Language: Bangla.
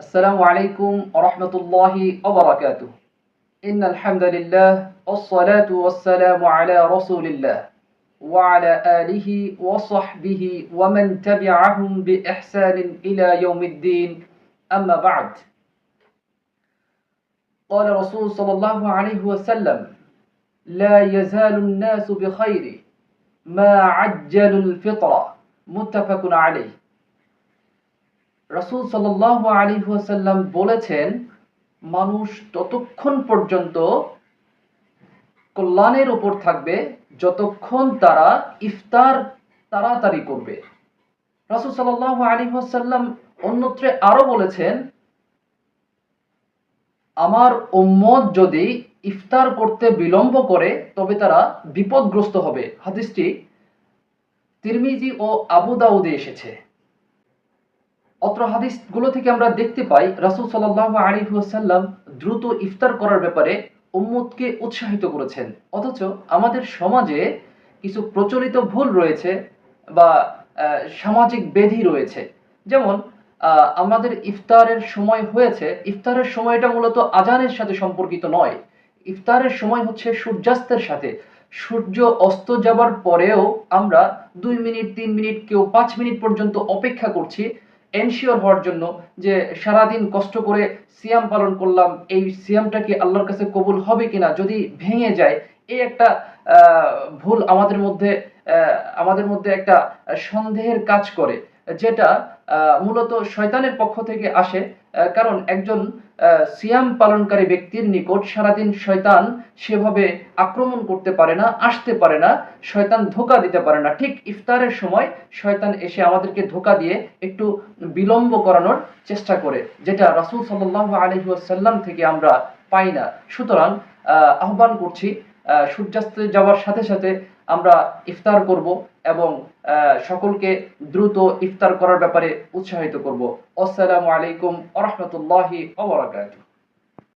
السلام عليكم ورحمة الله وبركاته. إن الحمد لله والصلاة والسلام على رسول الله وعلى آله وصحبه ومن تبعهم بإحسان إلى يوم الدين. أما بعد قال رسول صلى الله عليه وسلم لا يزال الناس بخير ما عجلوا الفطرة. متفق عليه. রাসূল সাল্লাল্লাহু আলাইহি ওয়াসাল্লাম বলেছেন, মানুষ ততক্ষণ পর্যন্ত কল্যাণের উপর থাকবে, যতক্ষণ তারা ইফতার তাড়াতাড়ি করবে। রাসূল সাল্লাল্লাহু আলাইহি ওয়াসাল্লাম অন্যত্রে আরও বলেছেন, আমার উম্মত যদি ইফতার করতে বিলম্ব করে, তবে তারা বিপদগ্রস্ত হবে। হাদিসটি তিরমিজি ও আবু দাউদে এসেছে। অত্র হাদিসগুলো থেকে আমরা দেখতে পাই, রাসূল সাল্লাল্লাহু আলাইহি ওয়াসাল্লাম দ্রুত ইফতার করার ব্যাপারে উম্মতকে উৎসাহিত করেছেন। অথচ আমাদের সমাজে কিছু প্রচলিত ভুল রয়েছে বা সামাজিক বেধি রয়েছে। যেমন আমাদের ইফতারের সময় হয়েছে, ইফতারের সময়টা মূলত আজানের সাথে সম্পর্কিত নয়। ইফতারের সময় হচ্ছে সূর্যাস্তের সাথে। সূর্য অস্ত যাবার পরেও আমরা দুই মিনিট, তিন মিনিট, কেউ পাঁচ মিনিট পর্যন্ত অপেক্ষা করছি। এনশিওর হওয়ার জন্য যে সারাদিন কষ্ট করে সিয়াম পালন করলাম, এই সিয়ামটা কি আল্লাহর কাছে কবুল হবে কিনা? যদি ভেঙে যায়, এই একটা ভুল আমাদের মধ্যে আমাদের মধ্যে একটা সন্দেহের কাজ করে। যেটা মূলত শয়তানের পক্ষ থেকে আসে কারণ একজন সিয়াম পালনকারী ব্যক্তির নিকট সারাদিন শয়তান সেভাবে আক্রমণ করতে পারে না, আসতে পারে না, শয়তান ধোকা দিতে পারে না। ঠিক ইফতারের সময় শয়তান এসে আমাদেরকে ধোকা দিয়ে একটু বিলম্ব করানোর চেষ্টা করে, যেটা রাসূল সাল্লাল্লাহু আলাইহি ওয়াসাল্লাম থেকে আমরা পাই না। সুতরাং আহ্বান করছি সূর্যাস্ত যাওয়ার সাথে সাথে আমরা ইফতার করব এবং সকলকে দ্রুত ইফতার করার ব্যাপারে উৎসাহিত করব। আসসালামু আলাইকুম ওয়া রাহমাতুল্লাহি